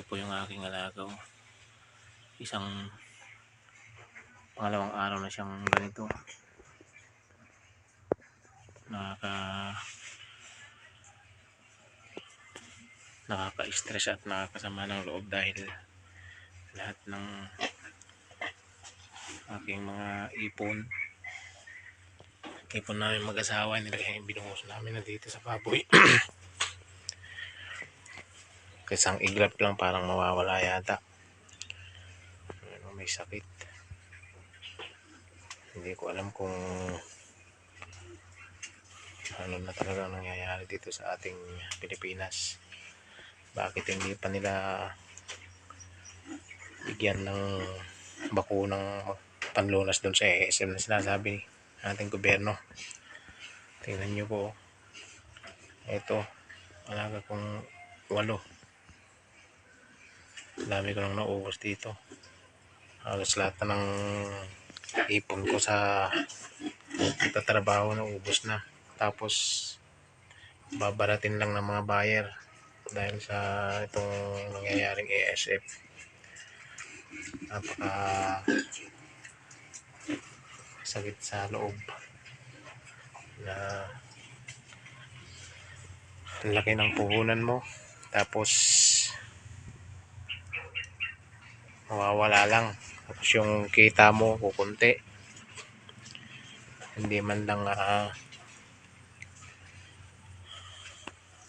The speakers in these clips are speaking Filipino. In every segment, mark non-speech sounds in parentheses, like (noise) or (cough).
Ito po yung aking alagaw. Isang pangalawang araw na siyang ganito. Nakaka nakaka-stress at nakakasama ng loob dahil lahat ng aking mga ipon ipon namin mag-asawa nilagay binuhos namin na dito sa baboy (clears throat) isang iglap lang parang mawawala yata. May sakit. Hindi ko alam kung ano na talaga ang nangyayari dito sa ating Pilipinas. Bakit hindi pa nila bigyan ng bakunang panlunas doon sa ESM na sinasabi ng ating gobyerno? Tingnan nyo po. Ito alaga kong walo dami ko nang naubos dito. Halos lahat na ng ipon ko sa tatrabaho na ubos na. Tapos babaratin lang ng mga buyer dahil sa itong nangyayaring ASF napaka sakit sa loob. Na ang laki ng puhunan mo. Tapos mawawala lang tapos yung kita mo kukunti hindi man lang ah,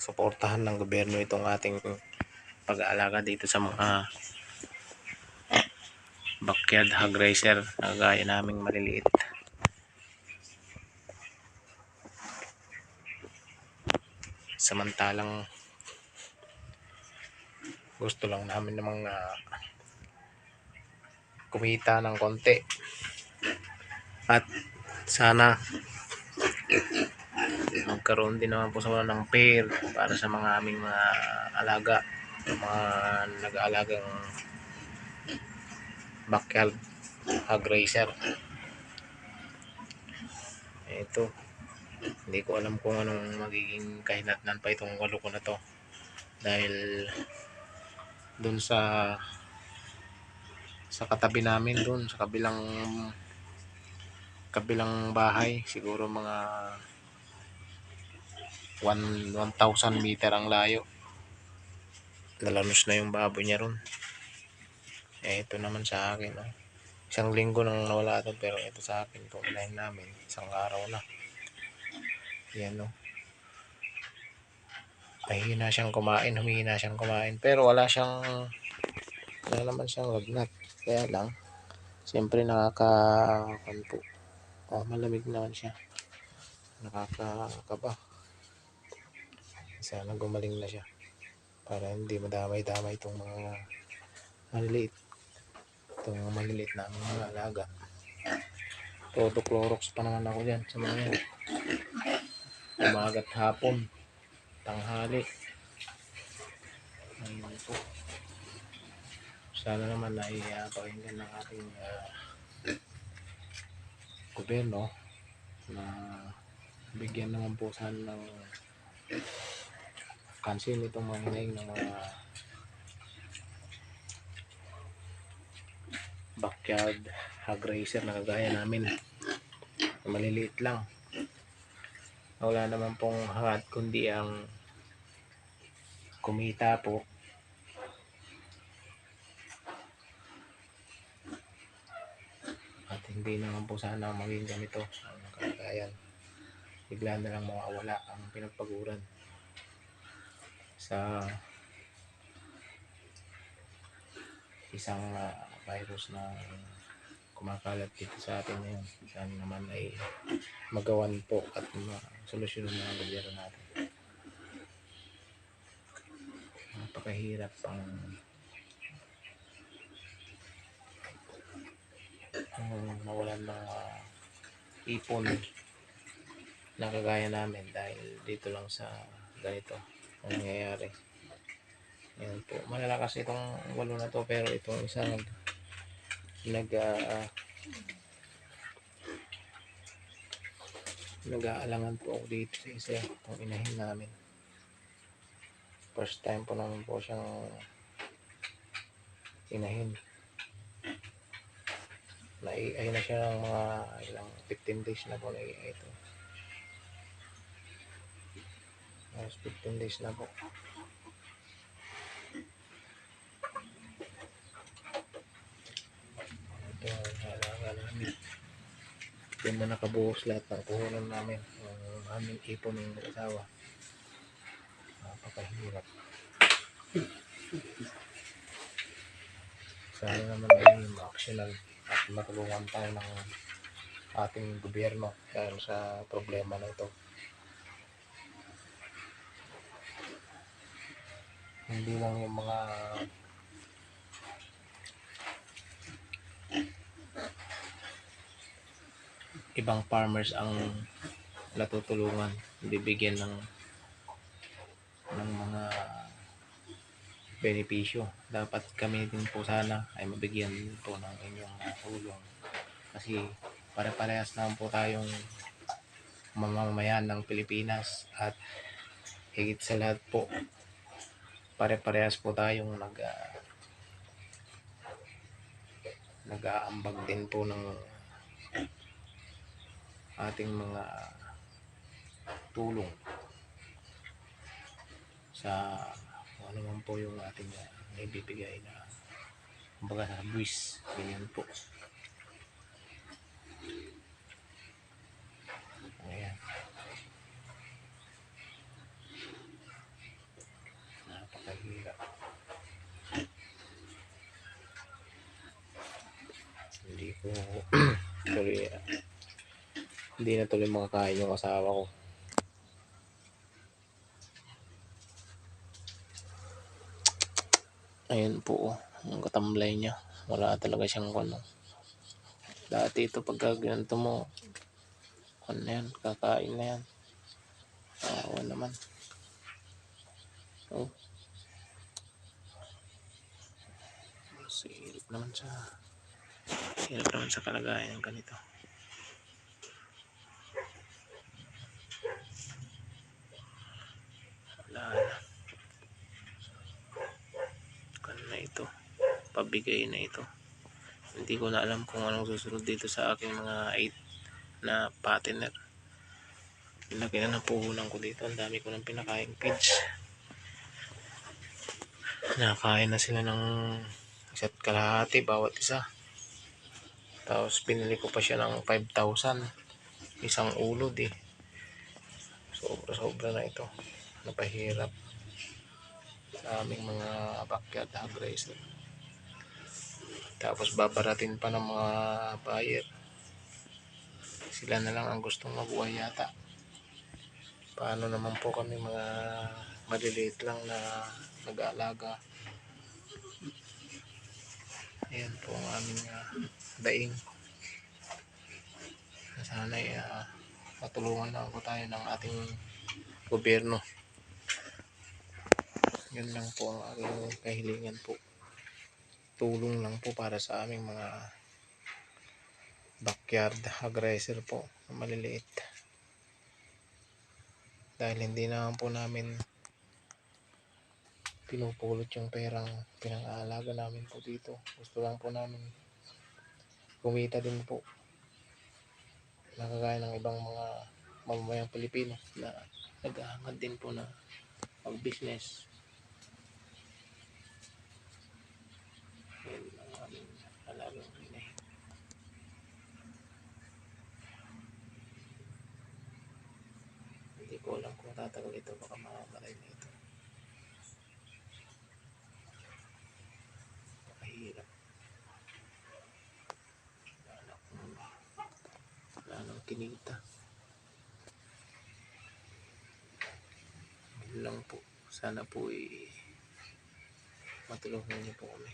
suportahan ng gobyerno itong ating pag-aalaga dito sa mga backyard hog raiser na gaya naming maliliit. Samantalang gusto lang namin ng mga kumita ng konti. At sana magkaroon din naman po sa ng pair para sa mga aming mga alaga mga nag-aalagang backyard hog raiser ito hindi ko alam kung anong magiging kahinatnan pa itong walo ko na to dahil dun sa sa katabi namin dun sa kabilang kabilang bahay siguro mga 1 1,000 meter ang layo nalanos na yung baboy niya ron eh ito naman sa akin oh. isang linggo nang nawala ito pero ito sa akin inahin namin isang araw na yan oh. mahina siyang kumain humihina siyang kumain pero wala siyang wala naman siyang lagnat kaya lang siyempre nakaka oh malamig naman siya. Nakakakaba. Sana gumaling na siya para hindi madamay-damay itong mga maliliit itong mga maliliit na mga alaga. Todo clorox pa naman ako dyan sa mga yan. Umagat hapon tanghali. Ayun po sana naman na ipakinggan ng ating uh, gobyerno na bigyan naman po sana ng kansin itong mga hinaing ng mga backyard hog raiser na kagaya namin. Maliliit lang. Wala naman pong hangad kundi ang kumita po at hindi naman po sana maging ganito ang kalagayan bigla na lang mawawala ang pinagpaguran sa isang ah, virus na kumakalat dito sa atin ngayon. Sana naman ay magawan po at solusyonan ng gobyerno natin. Napakahirap ang ang mawalan ng ah, ipon na kagaya namin dahil dito lang sa ganito ang nangyayari. Yan po. Malalakas itong walo na to pero itong isa nag nag ah, nag-aalangan po ako dito sa isa itong inahin namin. First time po naman po siyang inahin. Naiay na siya ng mga ilang 15 days na po naiay ito. Mas 15 days na po. Ito ang halaga namin. Hindi mo nakabuhos lahat ng puhunan namin. Ang aming ipon ng asawa. Napakahirap. Sana naman ay ma-actionan at matulungan tayo ng ating gobyerno dahil sa problema na ito. Hindi lang yung mga ibang farmers ang natutulungan, bibigyan ng mga benepisyo. Dapat kami din po sana ay mabigyan po ng inyong uh, tulong. Kasi pare-parehas naman po tayong mamamayan ng Pilipinas at higit sa lahat po pare-parehas po tayong nag uh, nag-aambag din po ng ating mga tulong sa ano man po yung ating uh, naibibigay na kumbaga sa buwis. Ganyan po. Ayan. Napakahirap. Hindi ko tuloy uh, hindi na tuloy makakain yung asawa ko Ayan po, oh, ang katamlay niya. Wala talaga siyang ano. Dati ito pagka ganito mo, ano yan, kakain na yan. Awa naman. Oh. Mas hirap naman sa hirap naman sa kalagayan ganito. Wala na. Ano na ito? Pabigay na ito. Hindi ko na alam kung anong susunod dito sa aking mga 8 na partner. Pinlaki na ng ko dito. Ang dami ko ng pinakain kids. Nakain na sila ng isa't kalahati bawat isa. Tapos pinili ko pa siya ng 5,000. Isang ulod eh. Sobra-sobra na ito. Napahirap sa aming mga backyard racer. Tapos babaratin pa ng mga buyer. Sila na lang ang gustong mabuhay yata. Paano naman po kami mga maliliit lang na nag-aalaga. Ayan po ang aming uh, daing. Sana ay uh, matulungan lang po tayo ng ating gobyerno. Yun lang po ang aking kahilingan po. Tulong lang po para sa aming mga backyard aggressor po na maliliit. Dahil hindi naman po namin pinupulot yung perang pinang-aalaga namin po dito. Gusto lang po namin kumita din po. Nakagaya ng ibang mga mamamayang Pilipino na naghahangad din po na mag-business. Yan ang aming alagang pinay. Hindi ko alam kung tatagal ito baka makakalay na ito. Mahirap. Wala akong wala nang kinita. Lang po. Sana po eh matulungan niyo po kami.